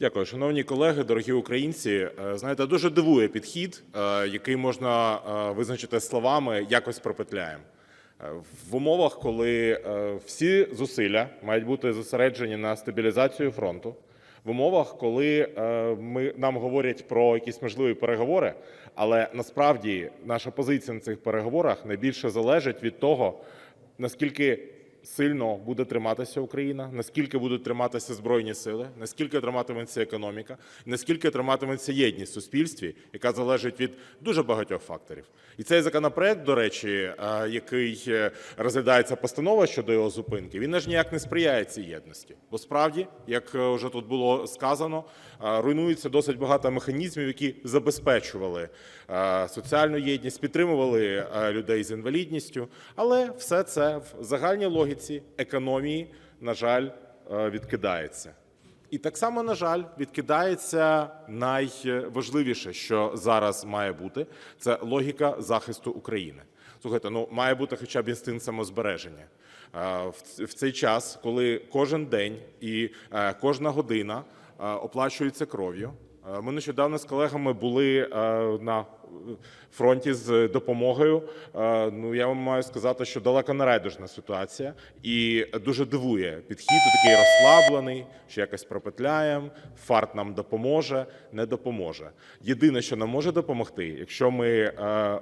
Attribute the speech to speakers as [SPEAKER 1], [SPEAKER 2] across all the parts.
[SPEAKER 1] Дякую, шановні колеги, дорогі українці. Е, Знаєте, дуже дивує підхід, е, який можна е, визначити словами якось пропетляємо. В умовах, коли всі зусилля мають бути зосереджені на стабілізацію фронту, в умовах, коли ми нам говорять про якісь можливі переговори, але насправді наша позиція на цих переговорах найбільше залежить від того, наскільки сильно буде триматися Україна, наскільки будуть триматися збройні сили, наскільки триматиметься економіка, наскільки триматиметься єдність в суспільстві, яка залежить від дуже багатьох факторів. І цей законопроект, до речі, е, який е, розглядається постанова щодо його зупинки, він аж ніяк не сприяє цій єдності. Бо справді, як е, вже тут було сказано, руйнується досить багато механізмів, які забезпечували соціальну єдність, підтримували людей з інвалідністю, але все це в загальній логіці економії, на жаль, е, відкидається. І так само, на жаль, відкидається найважливіше, що зараз має бути, це логіка захисту України. Слухайте, ну має бути хоча б інстинкт самозбереження. Е, в цей час, коли кожен день і е, кожна година оплачується кров'ю. Ми нещодавно з колегами були на фронті з допомогою. Е, Ну я вам маю сказати, що далеко не райдужна ситуація, і дуже дивує підхід такий розслаблений, що якось пропетляємо, фарт нам допоможе, не допоможе. Єдине, що нам може допомогти, якщо ми е,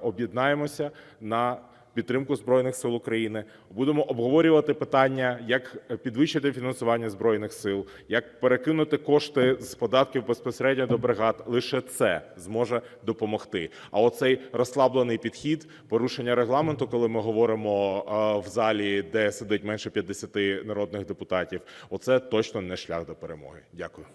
[SPEAKER 1] об'єднаємося на підтримку збройних сил України. Будемо обговорювати питання, як підвищити фінансування збройних сил, як перекинути кошти з податків безпосередньо до бригад. Лише це зможе допомогти. А оцей розслаблений підхід, порушення регламенту, коли ми говоримо е, в залі, де сидить менше 50 народних депутатів, оце точно не шлях до перемоги. Дякую.